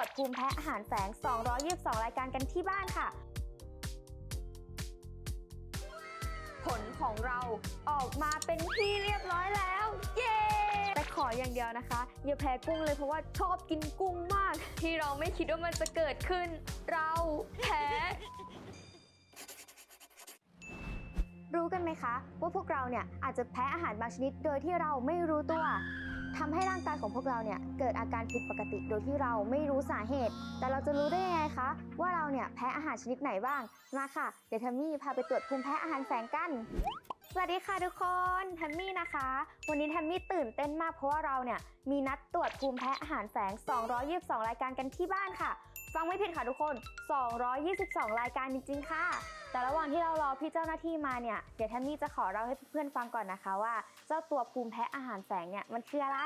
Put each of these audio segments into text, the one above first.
วจภูมิแพ้อาหารแฝง 222 รายการกันที่บ้านค่ะ ผลของเราออกมาเป็นที่เรียบร้อยแล้ว เย้แต่ขออย่างเดียวนะคะ อย่าแพ้กุ้งเลยเพราะว่าชอบกินกุ้งมาก ที่เราไม่คิดว่ามันจะเกิดขึ้น เราแพ้รู้กันไหมคะ ว่าพวกเราเนี่ยอาจจะแพ้อาหารบางชนิดโดยที่เราไม่รู้ตัว ทำให้ร่างกายของพวกเราเนี่ยเกิดอาการผิดปกติโดยที่เราไม่รู้สาเหตุ แต่เราจะรู้ได้ยังไงคะ ว่าเราเนี่ยแพ้อาหารชนิดไหนบ้าง มาค่ะ เดี๋ยวทัมมี่พาไปตรวจภูมิแพ้อาหารแฝงกัน สวัสดีค่ะทุกคนทัมมี่นะคะ วันนี้ทัมมี่ตื่นเต้นมากเพราะว่าเราเนี่ยมีนัดตรวจภูมิแพ้อาหารแฝง 222 รายการกันที่บ้านค่ะ ฟังไม่ผิดค่ะทุกคน 222 รายการจริงๆค่ะ แต่ระหว่างที่เรารอพี่เจ้าหน้าที่มาเนี่ยเดี๋ยวแทมมี่จะขอเล่าให้เพื่อนๆฟังก่อนนะคะว่า เจ้าตัวภูมิแพ้อาหารแฝงเนี่ยมันคืออะไร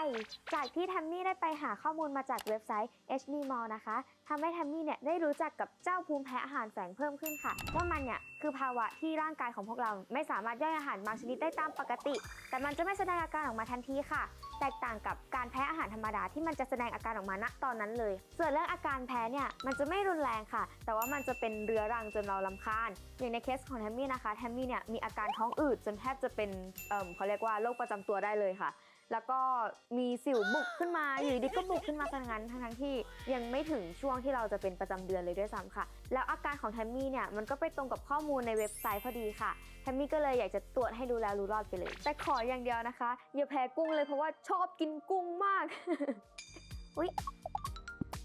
จากที่แทมมี่ได้ไปหาข้อมูลมาจากเว็บไซต์ HD Mall นะคะทำให้แทมมี่เนี่ยได้รู้จักกับเจ้าภูมิแพ้อาหารแฝงเพิ่มขึ้นค่ะว่ามันเนี่ยคือภาวะที่ร่างกายของพวกเราไม่สามารถย่อยอาหารบางชนิดได้ตามปกติ แต่มันจะไม่แสดงอาการออกมาทันทีค่ะแตกต่างกับการแพ้อาหารธรรมดาที่มันจะแสดงอาการออกมาณตอนนั้นเลย ส่วนเรื่องอาการแพ้เนี่ยมันจะไม่รุนแรงค่ะ แต่ว่ามันจะเป็นเรื้อรังจนเราลำคาญอย่างในเคสของแทมมี่นะคะแทมมี่เนี่ยมีอาการท้องอืดจนแทบจะเป็นเเขาเรียกว่าโรคประจำตัวได้เลยค่ะ แล้วก็มีสิวบุกขึ้นมาอยู่ดีก็บุกขึ้นมาซะงั้นทั้งทั้งที่ยังไม่ถึงช่วงที่เราจะเป็นประจำเดือนเลยด้วยซ้ำค่ะ แล้วอาการของแทมมี่เนี่ยมันก็ไปตรงกับข้อมูลในเว็บไซต์พอดีค่ะแทมมี่ก็เลยอยากจะตรวจให้รู้แล้วรู้รอดไปเลย แต่ขออย่างเดียวนะคะ อย่าแพ้กุ้งเลยเพราะว่าชอบกินกุ้งมากอุ๊ย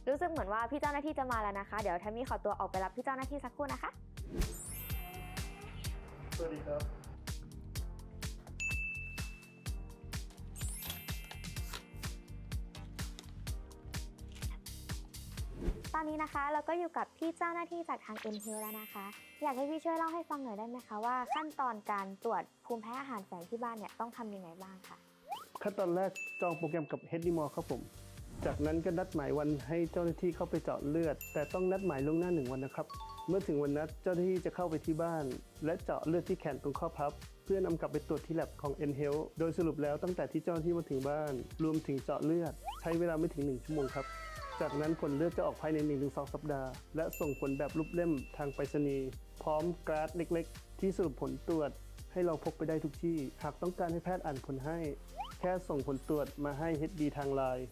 รู้สึกเหมือนว่าพี่เจ้าหน้าที่จะมาแล้วนะคะ เดี๋ยวแทมมี่ขอตัวออกไปรับพี่เจ้าหน้าที่สักครู่นะคะ สวัสดีครับ ตอนนี้นะคะเราก็อยู่กับพี่เจ้าหน้าที่จากทาง n h e a l แล้วนะคะ อยากให้พี่ช่วยเล่าให้ฟังหน่อยได้ไหมคะว่าขั้นตอนการตรวจภูมิแพ้อาหารแฝงที่บ้านเนี่ยต้องทำยังไงบ้างคะขั้นตอนแรกจองโปรแกรมกับ h e d m o r ครับผม จากนั้นก็นัดหมายวันให้เจ้าหน้าที่เข้าไปเจาะเลือด แต่ต้องนัดหมายล่วงหน้าหนึ่งวันนะครับ เมื่อถึงวันนัดเจ้าหน้าที่จะเข้าไปที่บ้าน และเจาะเลือดที่แขนตรงข้อพับ เพื่อนำกลับไปตรวจที่แลบของ n h e a l โดยสรุปแล้วตั้งแต่ที่เจ้าหน้าที่มาถึงบ้าน รวมถึงเจาะเลือด ใช้เวลาไม่ถึง 1 ชั่วโมงครับ จากนั้นผลเลือดจะออกภายใน 1-2 สัปดาห์ และส่งผลแบบรูปเล่มทางไปรษณีย์พร้อมกราฟเล็ก ๆ ที่สรุปผลตรวจ ให้เราพกไปได้ทุกที่ หากต้องการให้แพทย์อ่านผลให้ แค่ส่งผลตรวจมาให้ HD ทางไลน์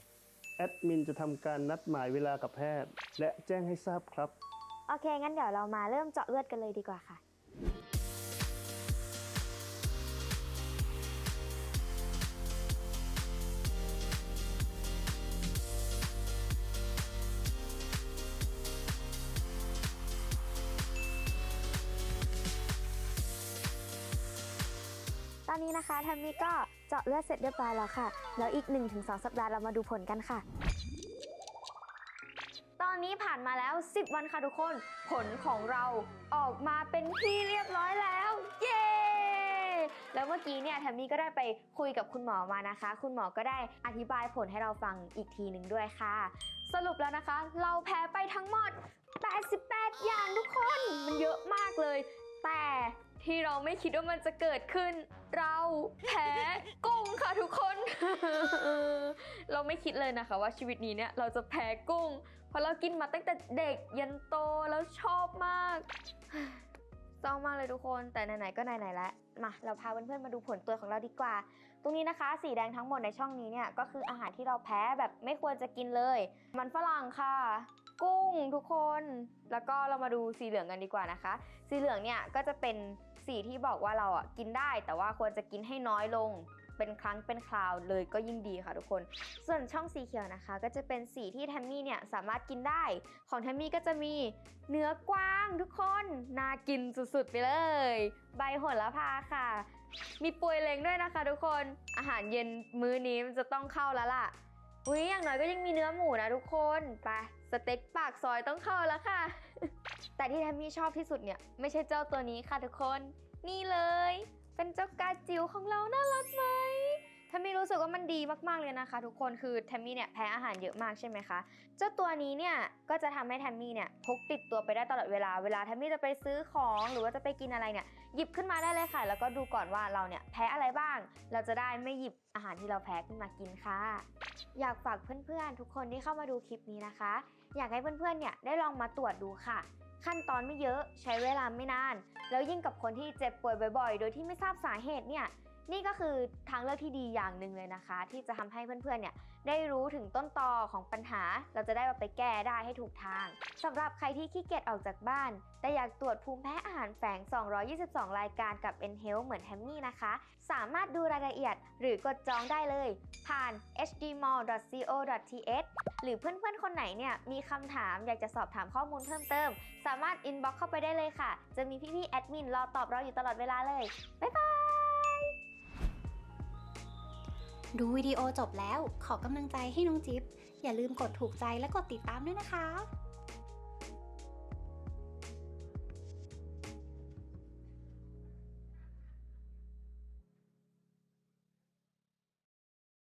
แอดมินจะทำการนัดหมายเวลากับแพทย์ และแจ้งให้ทราบครับ โอเค งั้นเดี๋ยวเรามาเริ่มเจาะเลือดกันเลยดีกว่าค่ะ ตอนนี้นะคะทัมมี่ก็เจาะเลือดเสร็จเรียบร้อยแล้วค่ะ แล้วอีก 1-2 สัปดาห์เรามาดูผลกันค่ะ อนนี้ผ่านมาแล้ว 10 วันค่ะทุกคน ผลของเราออกมาเป็นที่เรียบร้อยแล้ว เย้แล้วเมื่อกี้เนี่ยแทมมี่ก็ได้ไปคุยกับคุณหมอมานะคะ คุณหมอก็ได้อธิบายผลให้เราฟังอีกทีหนึ่งด้วยค่ะ สรุปแล้วนะคะ เราแพ้ไปทั้งหมด 88 อย่างทุกคน มันเยอะมากเลย แต่ ที่เราไม่คิดว่ามันจะเกิดขึ้น เราแพ้กุ้งค่ะทุกคน เราไม่คิดเลยนะคะว่าชีวิตนี้เนี่ยเราจะแพ้กุ้ง เพราะเรากินมาตั้งแต่เด็กยันโตแล้วชอบมากเศร้ามากเลยทุกคน แต่ไหนๆก็ไหนๆแล้วมาเราพาเพื่อนๆมาดูผลตรวของเราดีกว่า ตรงนี้นะคะสีแดงทั้งหมดในช่องนี้เนี่ยก็คืออาหารที่เราแพ้แบบไม่ควรจะกินเลย มันฝรั่งค่ะ กุ้งทุกคน แล้วก็เรามาดูสีเหลืองกันดีกว่านะคะ สีเหลืองเนี่ยก็จะเป็น สีที่บอกว่าเราอะกินได้ แต่ว่าควรจะกินให้น้อยลงเป็นครั้งเป็นคราวเลยก็ยิ่งดีค่ะทุกคน ส่วนช่องสีเขียวนะคะ ก็จะเป็นสีที่แทมมี่เนี่ยสามารถกินได้ ของแทมมี่ก็จะมีเนื้อกวางทุกคนน่ากินสุดๆไปเลย ใบโหระพาค่ะ มีปวยเล้งด้วยนะคะทุกคน อาหารเย็นมื้อนี้มันจะต้องเข้าแล้วล่ะ อุ้ยอย่างน้อยก็ยังมีเนื้อหมูนะทุกคนไปสเต็กปากซอยต้องเข้าแล้วค่ะ แต่ที่แทมมี่ชอบที่สุดเนี่ย ไม่ใช่เจ้าตัวนี้ค่ะทุกคน นี่เลย เป็นเจ้ากาจิ๋วของเราน่ารักมาก แทมมี่รู้สึกว่ามันดีมากๆเลยนะคะ ทุกคนคือแทมมี่เนี่ยแพ้อาหารเยอะมากใช่ไหมคะเจ้าตัวนี้เนี่ยก็จะทำให้แทมมี่เนี่ยพกติดตัวไปได้ตลอดเวลาเวลาแทมมี่จะไปซื้อของหรือว่าจะไปกินอะไรเนี่ยหยิบขึ้นมาได้เลยค่ะ แล้วก็ดูก่อนว่าเราเนี่ยแพ้อะไรบ้าง เราจะได้ไม่หยิบอาหารที่เราแพ้ขึ้นมากินค่ะ อยากฝากเพื่อนๆ ทุกคนที่เข้ามาดูคลิปนี้นะคะ อยากให้เพื่อนๆเนี่ยได้ลองมาตรวจดูค่ะ ขั้นตอนไม่เยอะใช้เวลาไม่นาน แล้วยิ่งกับคนที่เจ็บป่วยบ่อยๆ โดยที่ไม่ทราบสาเหตุเนี่ย นี่ก็คือทางเลือกที่ดีอย่างหนึ่งเลยนะคะ ที่จะทำให้เพื่อนๆเนี่ยได้รู้ถึงต้นตอของปัญหา เราจะได้เอาไปแก้ได้ให้ถูกทางสำหรับใครที่ขี้เกียจออกจากบ้าน แต่อยากตรวจภูมิแพ้อาหารแฝง 222 รายการกับ n h e a l t h เหมือนแฮมมี่นะคะ สามารถดูรายละเอียดหรือกดจองได้เลย ผ่าน hdmall.co.th หรือเพื่อนๆ คนไหนเนี่ยมีคำถามอยากจะสอบถามข้อมูลเพิ่มเติม สามารถ inbox เข้าไปได้เลยค่ะ จะมีพี่ๆ แอดมินรอตอบเราอยู่ตลอดเวลาเลย บ๊ายบาย ดูวิดีโอจบแล้วขอกำลังใจให้น้องจิ๊บ อย่าลืมกดถูกใจและกดติดตามด้วยนะคะ